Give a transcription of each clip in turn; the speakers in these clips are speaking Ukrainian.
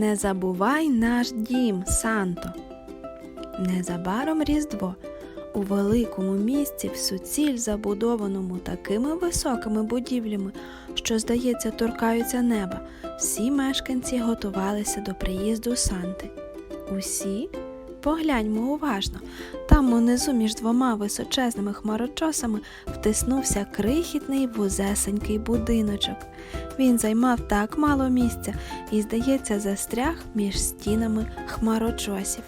Не забувай наш дім, Санто. Незабаром Різдво. У великому місті в суціль забудованому такими високими будівлями, що, здається, торкаються неба, всі мешканці готувалися до приїзду Санти. Усі? Погляньмо уважно. Там унизу між двома височезними хмарочосами втиснувся крихітний вузесенький будиночок. Він займав так мало місця і, здається, застряг між стінами хмарочосів.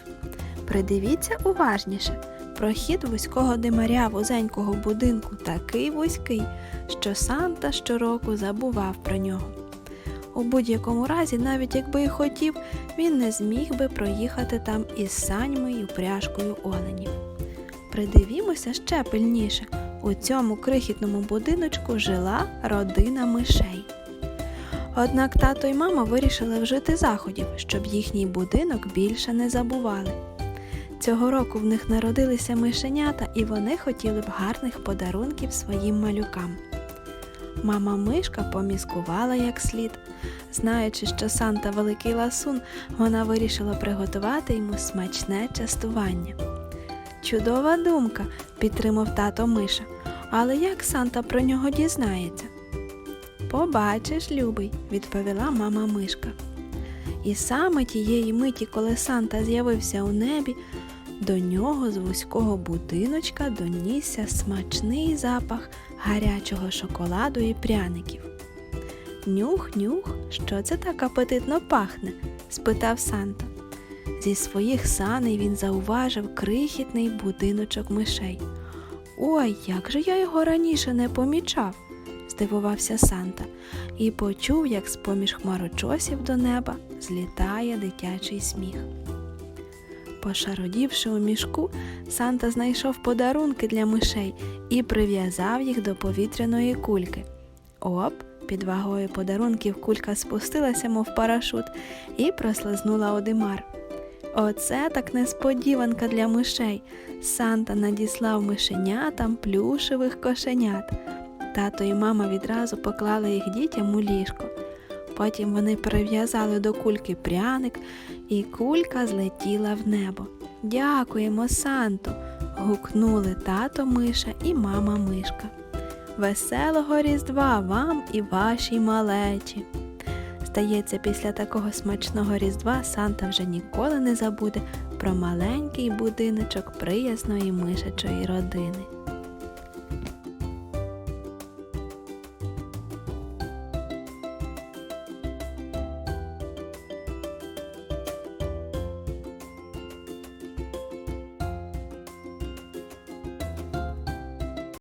Придивіться уважніше. Прохід вузького димаря вузенького будинку такий вузький, що Санта щороку забував про нього. У будь-якому разі, навіть якби й хотів, він не зміг би проїхати там із саньми й упряжкою оленів. Придивімося ще пильніше. У цьому крихітному будиночку жила родина мишей. Однак тато й мама вирішили вжити заходів, щоб їхній будинок більше не забували. Цього року в них народилися мишенята, і вони хотіли б гарних подарунків своїм малюкам. Мама мишка поміскувала як слід. Знаючи, що Санта великий ласун, вона вирішила приготувати йому смачне частування. Чудова думка, підтримав тато Миша. Але як Санта про нього дізнається? Побачиш, любий, відповіла мама Мишка. І саме тієї миті, коли Санта з'явився у небі, до нього з вузького будиночка донісся смачний запах гарячого шоколаду і пряників. Нюх, нюх, що це так апетитно пахне? спитав Санта. Зі своїх саней він зауважив крихітний будиночок мишей. Ой, як же я його раніше не помічав, здивувався Санта, і почув, як з-поміж хмарочосів до неба злітає дитячий сміх. Пошародівши у мішку, Санта знайшов подарунки для мишей і прив'язав їх до повітряної кульки. Оп, під вагою подарунків кулька спустилася, мов парашут, і прослизнула одимар. Оце так несподіванка для мишей. Санта надіслав мишенятам плюшевих кошенят. Тато і мама відразу поклали їх дітям у ліжко. Потім вони перев'язали до кульки пряник, і кулька злетіла в небо. Дякуємо, Санто. гукнули тато Миша і мама Мишка. Веселого Різдва вам і вашій малечі. Здається, після такого смачного Різдва Санта вже ніколи не забуде про маленький будиночок приязної мишачої родини.